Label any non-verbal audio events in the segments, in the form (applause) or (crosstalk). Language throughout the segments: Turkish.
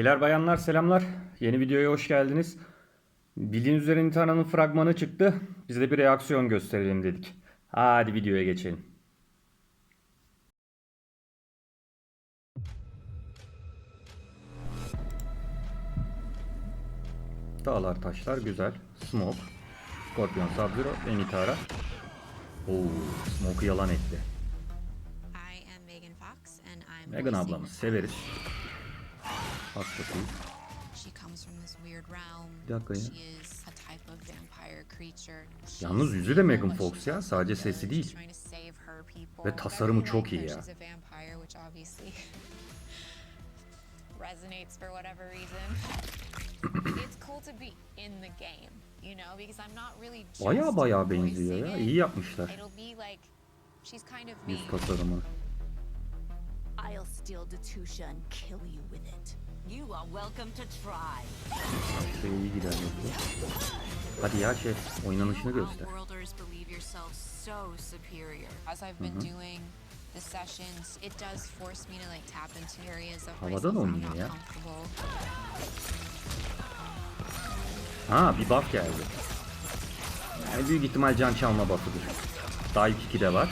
Beyler bayanlar selamlar. Yeni videoya hoş geldiniz. Bildiğiniz üzere Nitana'nın fragmanı çıktı. Biz de bir reaksiyon gösterelim dedik. Hadi videoya geçelim. Dağlar taşlar güzel. Smoke. Scorpion Sub-Zero ve Nitara. Oo, Smoke'u yalan etti. Megan ablamız severiz. Hastasıyız. She comes from this weird realm. Bir dakika ya. Yalnız yüzü de Megan Fox ya, sadece sesi değil. Ve tasarımı çok iyi ya. (laughs) Resonates for whatever reason. it's cool to be in the game, you know, because I'm not really just Baya baya benziyor ya. İyi yapmışlar yüz tasarımı. I'll steal Datusha and kill you with it. You are welcome to try. Şey iyi gider yoksa. Hadi ya şey oynanışını göster. Outworlders believe yourselves so superior. As I've been doing the sessions, it does force me to like tap into areas of Havadan myself where I'm oynuyor not ya. comfortable. Ha bir buff geldi. Yani büyük ihtimal can çalma buff'ıdır. Dive 2 de var.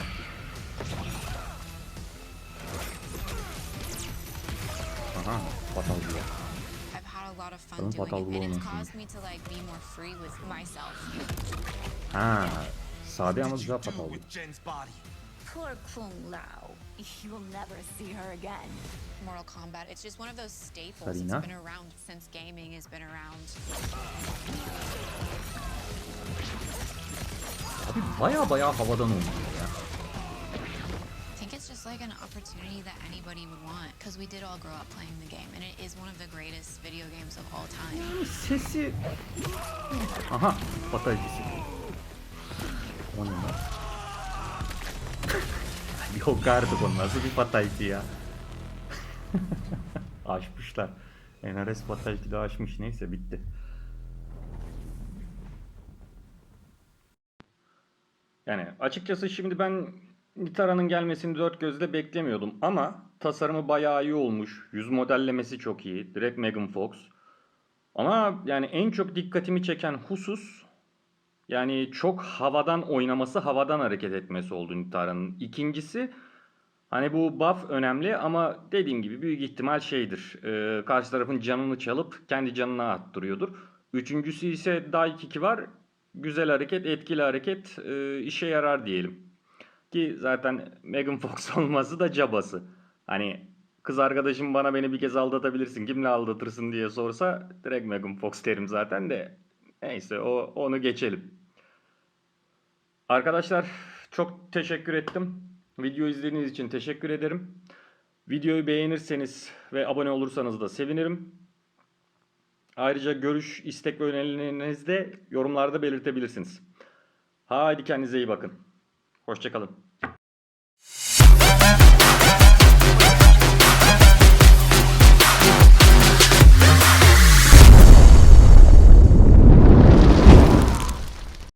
Like be more free with myself. Ha sade ama güzel fatal diyor. Poor Kung Lao. You'll never see her again. Mortal Kombat, it's just one of those staples. Karina? It's been around since gaming has been around. Abi baya baya havadan oynuyor an opportunity that anybody would want because we did all grow up playing the game, and it is one of the greatest video games of all time. Sesi... Aha fatality. O ne lan? Yok artık o nasıl bir fatality ya. (laughs) Aşmışlar. NRS fatality de aşmış neyse bitti. Yani açıkçası şimdi ben Nitara'nın gelmesini dört gözle beklemiyordum ama tasarımı bayağı iyi olmuş. Yüz modellemesi çok iyi. Direkt Megan Fox. Ama yani en çok dikkatimi çeken husus yani çok havadan oynaması, havadan hareket etmesi oldu Nitara'nın. İkincisi hani bu buff önemli ama dediğim gibi büyük ihtimal şeydir. e, karşı tarafın canını çalıp kendi canına attırıyordur. Üçüncüsü ise Dai Kiki var. Güzel hareket, etkili hareket e, işe yarar diyelim. Ki zaten Megan Fox (laughs) olması da cabası. Hani kız arkadaşım bana beni bir kez aldatabilirsin, kimle aldatırsın diye sorsa direkt Megan Fox derim zaten de. Neyse o onu geçelim. Arkadaşlar çok teşekkür ettim. Video izlediğiniz için teşekkür ederim. Videoyu beğenirseniz ve abone olursanız da sevinirim. Ayrıca görüş, istek ve önerilerinizi de yorumlarda belirtebilirsiniz. Haydi kendinize iyi bakın. Hoşçakalın.